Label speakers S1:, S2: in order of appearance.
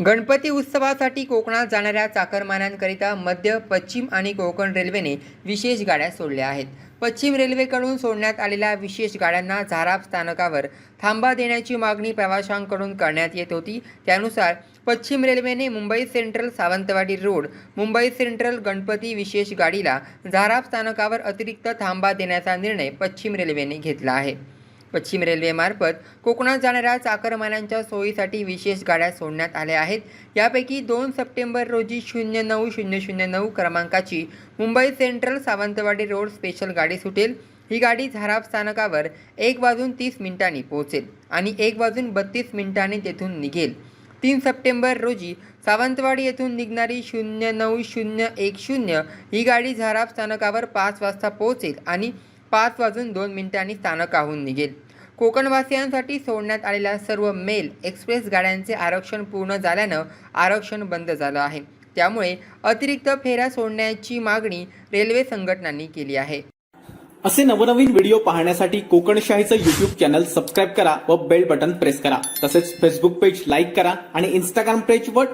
S1: गणपती उत्सवासाठी कोकणात जाणाऱ्या चाकरमान्यांकरिता मध्य पश्चिम आणि कोकण रेल्वेने विशेष गाड्या सोडल्या आहेत. पश्चिम रेल्वेकडून सोडण्यात आलेल्या विशेष गाड्यांना झाराप स्थानकावर थांबा देण्याची मागणी प्रवाशांकडून करण्यात येत होती. त्यानुसार पश्चिम रेल्वेने Mumbai Central Sawantwadi Road Mumbai Central Ganpati विशेष गाडीला झाराप स्थानकावर अतिरिक्त थांबा देण्याचा निर्णय पश्चिम रेल्वेने घेतला आहे. पश्चिम रेल्वेमार्फत कोकणात जाणाऱ्या चाकरमान्यांच्या सोयीसाठी विशेष गाड्या सोडण्यात आल्या आहेत. यापैकी दोन सप्टेंबर रोजी शून्य नऊ शून्य शून्य नऊ क्रमांकाची Mumbai Central Sawantwadi Road special गाडी सुटेल. ही गाडी झाराप स्थानकावर एक वाजून तीस मिनिटांनी पोहोचेल आणि एक वाजून बत्तीस मिनिटांनी तेथून निघेल. तीन सप्टेंबर रोजी सावंतवाडी येथून निघणारी शून्य नऊ शून्य एक शून्य ही गाडी झाराप स्थानकावर पाच वाजता पोहोचेल आणि पाच वाजून दोन मिनिटांनी स्थानकाहून निघेल. कोकणवासियांसाठी सोडण्यात आलेल्या सर्व मेल एक्सप्रेस गाड्यांचे आरक्षण पूर्ण झाल्यानं आरक्षण बंद झालं आहे. त्यामुळे अतिरिक्त फेऱ्या सोडण्याची मागणी रेल्वे संघटनांनी केली आहे.
S2: असे नवनवीन व्हिडिओ पाहण्यासाठी कोकणशाहीचं युट्यूब चॅनल सबस्क्राईब करा व बेल बटन प्रेस करा. तसेच फेसबुक पेज लाईक करा आणि इंस्टाग्राम पेज व